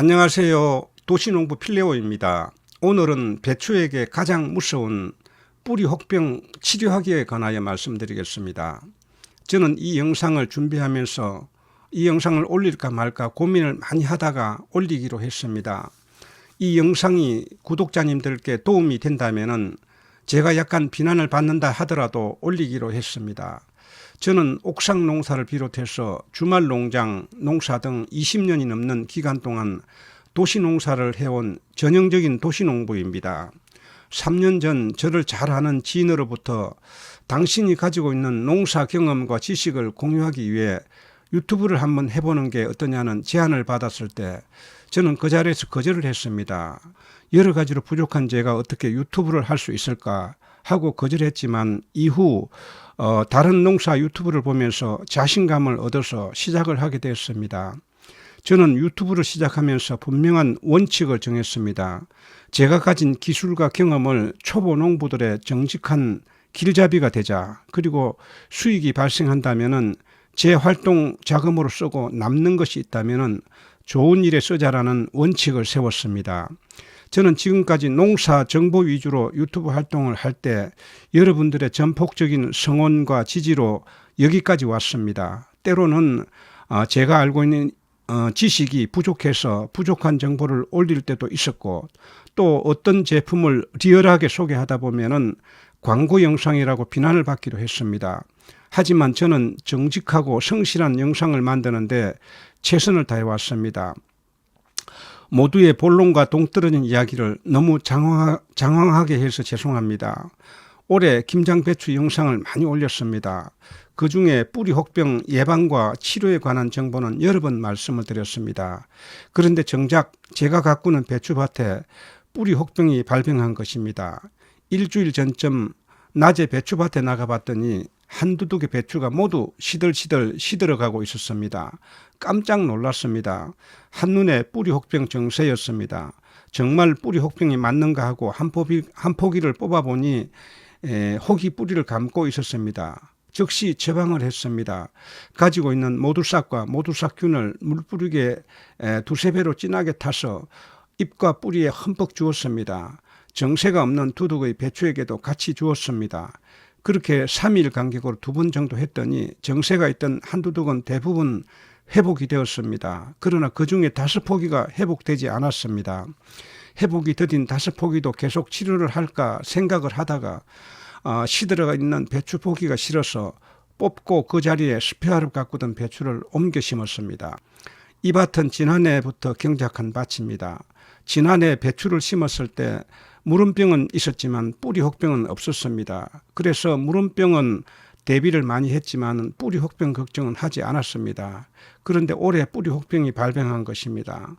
안녕하세요. 도시농부 필레오입니다. 오늘은 배추에게 가장 무서운 뿌리 혹병 치료하기에 관하여 말씀드리겠습니다. 저는 이 영상을 준비하면서 이 영상을 올릴까 말까 고민을 많이 하다가 올리기로 했습니다. 이 영상이 구독자님들께 도움이 된다면은 제가 약간 비난을 받는다 하더라도 올리기로 했습니다. 저는 옥상 농사를 비롯해서 주말 농장, 농사 등 20년이 넘는 기간 동안 도시 농사를 해온 전형적인 도시 농부입니다. 3년 전 저를 잘 아는 지인으로부터 당신이 가지고 있는 농사 경험과 지식을 공유하기 위해 유튜브를 한번 해보는 게 어떠냐는 제안을 받았을 때 저는 그 자리에서 거절을 했습니다. 여러 가지로 부족한 제가 어떻게 유튜브를 할 수 있을까 하고 거절했지만 이후 어, 다른 농사 유튜브를 보면서 자신감을 얻어서 시작을 하게 되었습니다. 저는 유튜브를 시작하면서 분명한 원칙을 정했습니다. 제가 가진 기술과 경험을 초보 농부들의 정직한 길잡이가 되자 그리고 수익이 발생한다면은 제 활동 자금으로 쓰고 남는 것이 있다면은 좋은 일에 쓰자라는 원칙을 세웠습니다. 저는 지금까지 농사 정보 위주로 유튜브 활동을 할 때 여러분들의 전폭적인 성원과 지지로 여기까지 왔습니다. 때로는 어, 제가 알고 있는 어, 지식이 부족해서 부족한 정보를 올릴 때도 있었고 또 어떤 제품을 리얼하게 소개하다 보면은 광고 영상이라고 비난을 받기도 했습니다. 하지만 저는 정직하고 성실한 영상을 만드는데 최선을 다해 왔습니다. 모두의 본론과 동떨어진 이야기를 너무 장황하, 장황하게 해서 죄송합니다. 올해 김장 배추 영상을 많이 올렸습니다. 그 중에 뿌리 혹병 예방과 치료에 관한 정보는 여러 번 말씀을 드렸습니다. 그런데 정작 제가 가꾸는 배추밭에 뿌리 혹병이 발병한 것입니다. 일주일 전쯤 낮에 배추밭에 나가봤더니 한두 두개 배추가 모두 시들시들 시들어가고 있었습니다. 깜짝 놀랐습니다. 한눈에 뿌리 혹병 증세였습니다. 정말 뿌리 혹병이 맞는가 하고 한, 포기, 한 포기를 뽑아보니 에, 혹이 뿌리를 감고 있었습니다. 즉시 처방을 했습니다. 가지고 있는 모두싹과 모두싹균을 물뿌리게 에, 두세 배로 진하게 타서 잎과 뿌리에 흠뻑 주었습니다. 정세가 없는 두둑의 배추에게도 같이 주었습니다. 그렇게 3일 간격으로 두 번 정도 했더니 정세가 있던 한 두둑은 대부분 회복이 되었습니다. 그러나 그 중에 다섯 포기가 회복되지 않았습니다. 회복이 더딘 다섯 포기도 계속 치료를 할까 생각을 하다가 어, 시들어가 있는 배추 포기가 싫어서 뽑고 그 자리에 스페어를 가꾸던 배추를 옮겨 심었습니다. 이 밭은 지난해부터 경작한 밭입니다. 지난해 배추를 심었을 때 무름병은 있었지만 뿌리 혹병은 없었습니다. 그래서 무름병은 대비를 많이 했지만 뿌리 혹병 걱정은 하지 않았습니다. 그런데 올해 뿌리 혹병이 발병한 것입니다.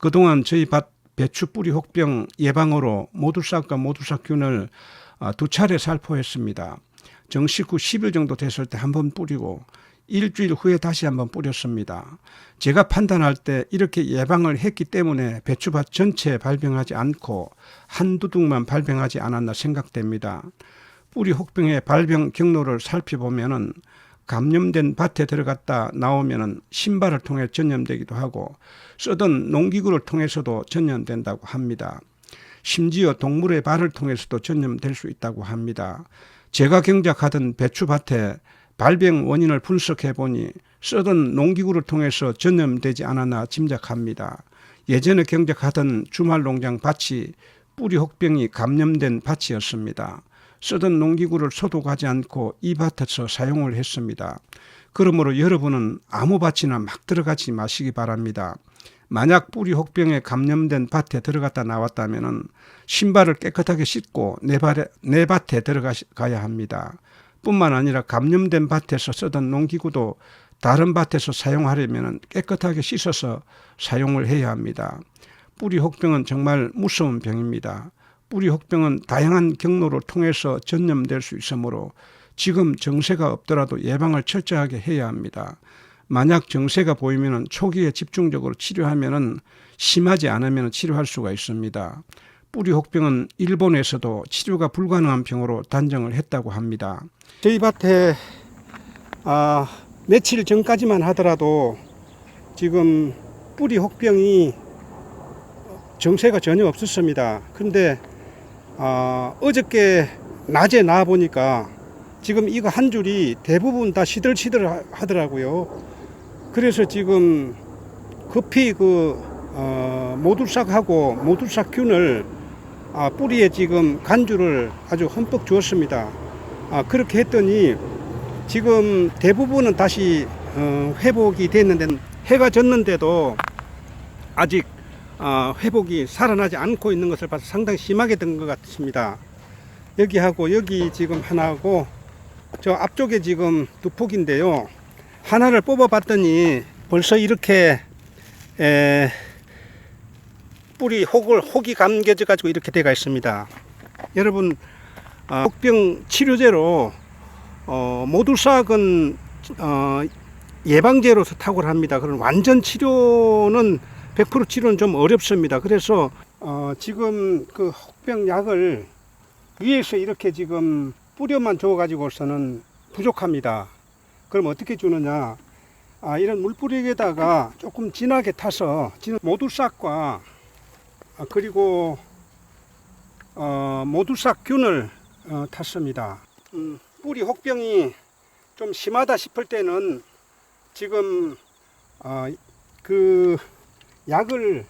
그동안 저희 밭 배추 뿌리 혹병 예방으로 모두싹과 모두싹균을 아, 두 차례 살포했습니다. 정식 후 10일 정도 됐을 때 한 번 뿌리고 일주일 후에 다시 한번 뿌렸습니다. 제가 판단할 때 이렇게 예방을 했기 때문에 배추밭 전체에 발병하지 않고 한두 둑만 발병하지 않았나 생각됩니다. 뿌리 혹병의 발병 경로를 살펴보면은 감염된 밭에 들어갔다 나오면은 신발을 통해 전염되기도 하고 쓰던 농기구를 통해서도 전염된다고 합니다. 심지어 동물의 발을 통해서도 전염될 수 있다고 합니다. 제가 경작하던 배추밭에 발병 원인을 분석해 보니 쓰던 농기구를 통해서 전염되지 않았나 짐작합니다. 예전에 경작하던 주말 농장 밭이 뿌리 혹병이 감염된 밭이었습니다. 쓰던 농기구를 소독하지 않고 이 밭에서 사용을 했습니다. 그러므로 여러분은 아무 밭이나 막 들어가지 마시기 바랍니다. 만약 뿌리 혹병에 감염된 밭에 들어갔다 나왔다면 신발을 깨끗하게 씻고 내, 발에, 내 밭에 들어가야 합니다. 뿐만 아니라 감염된 밭에서 쓰던 농기구도 다른 밭에서 사용하려면 깨끗하게 씻어서 사용을 해야 합니다. 뿌리 혹병은 정말 무서운 병입니다. 뿌리 혹병은 다양한 경로를 통해서 전염될 수 있으므로 지금 정세가 없더라도 예방을 철저하게 해야 합니다. 만약 정세가 보이면 초기에 집중적으로 치료하면 심하지 않으면 치료할 수가 있습니다. 뿌리 혹병은 일본에서도 치료가 불가능한 병으로 단정을 했다고 합니다. 저희 밭에 아, 며칠 전까지만 하더라도 지금 뿌리 혹병이 정세가 전혀 없었습니다. 그런데 아, 어저께 낮에 나와 보니까 지금 이거 한 줄이 대부분 다 시들시들 하더라고요. 그래서 지금 급히 그 어, 모두싹하고 모두싹균을 아, 뿌리에 지금 간주를 아주 흠뻑 주었습니다. 아, 그렇게 했더니 지금 대부분은 다시 어, 회복이 됐는데 해가 졌는데도 아직 어, 회복이 살아나지 않고 있는 것을 봐서 상당히 심하게 된 것 같습니다. 여기하고 여기 지금 하나하고 저 앞쪽에 지금 두 폭인데요. 하나를 뽑아봤더니 벌써 이렇게 에, 뿌리 혹을 혹이 감겨져 가지고 이렇게 돼가 있습니다. 여러분 어, 혹병 치료제로 어, 모두싹은 어, 예방제로서 탁월합니다. 그런 완전 치료는 100% 치료는 좀 어렵습니다. 그래서 어, 지금 그 혹병 약을 위에서 이렇게 지금 뿌려만 줘 가지고서는 부족합니다. 그럼 어떻게 주느냐? 아, 이런 물뿌리에다가 조금 진하게 타서 진- 모두싹과 아, 그리고 어, 모두싹균을 어, 탔습니다. 음, 뿌리 혹병이 좀 심하다 싶을 때는 지금 어, 그 약을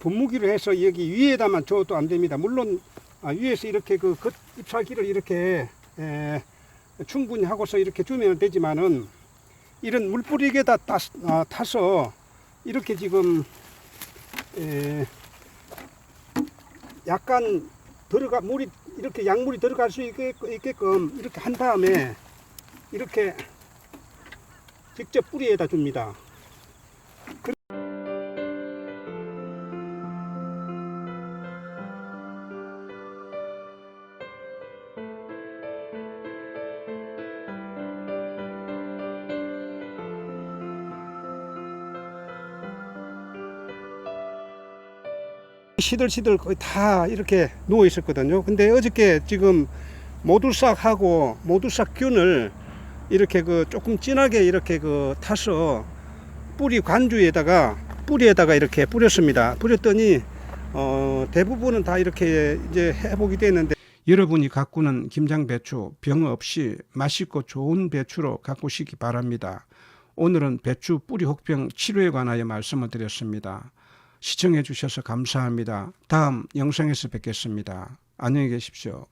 분무기로 해서 여기 위에다만 줘도 안 됩니다. 물론 아, 위에서 이렇게 그 겉 잎사귀를 이렇게 에, 충분히 하고서 이렇게 주면 되지만은 이런 물뿌리에다 따, 아, 타서 이렇게 지금 에, 약간 들어가 물이 이렇게 약물이 들어갈 수 있게, 있게끔 이렇게 한 다음에 이렇게 직접 뿌리에다 줍니다. 시들시들 거의 다 이렇게 누워 있었거든요. 근데 어저께 지금 모두싹하고 모두싹균을 이렇게 그 조금 진하게 이렇게 그 타서 뿌리 관주에다가 뿌리에다가 이렇게 뿌렸습니다. 뿌렸더니 어 대부분은 다 이렇게 이제 회복이 됐는데 여러분이 가꾸는 김장 배추 병 없이 맛있고 좋은 배추로 가꾸시기 바랍니다. 오늘은 배추 뿌리 혹병 치료에 관하여 말씀을 드렸습니다. 시청해 주셔서 감사합니다. 다음 영상에서 뵙겠습니다. 안녕히 계십시오.